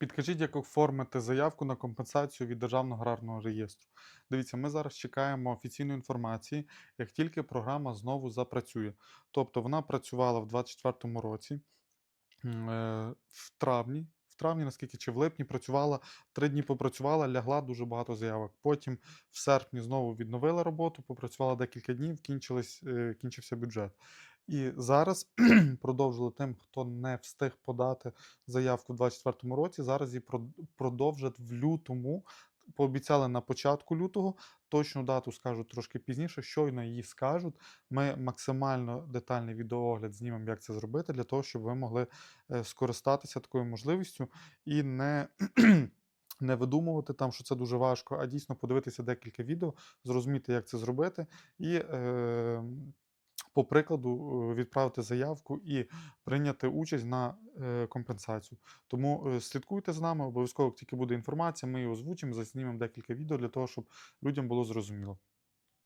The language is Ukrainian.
Підкажіть, як оформити заявку на компенсацію від Державного аграрного реєстру. Дивіться, ми зараз чекаємо офіційної інформації, як тільки програма знову запрацює. Тобто вона працювала в 2024 році, е, в травні. В травні, наскільки чи в липні працювала, три дні попрацювала, лягла дуже багато заявок. Потім в серпні знову відновила роботу, попрацювала декілька днів, кінчились, е, кінчився бюджет. І зараз продовжили тим, хто не встиг подати заявку в 2024 році. Зараз її прод- продовжать в лютому. Пообіцяли на початку лютого. Точну дату скажуть трошки пізніше. Щойно її скажуть. Ми максимально детальний відеоогляд знімемо, як це зробити, для того, щоб ви могли е, скористатися такою можливістю і не. Не видумувати там, що це дуже важко, а дійсно подивитися декілька відео, зрозуміти, як це зробити, і е, по прикладу е, відправити заявку і прийняти участь на е, компенсацію. Тому е, слідкуйте з нами, обов'язково, як тільки буде інформація, ми її озвучимо, заснімемо декілька відео для того, щоб людям було зрозуміло.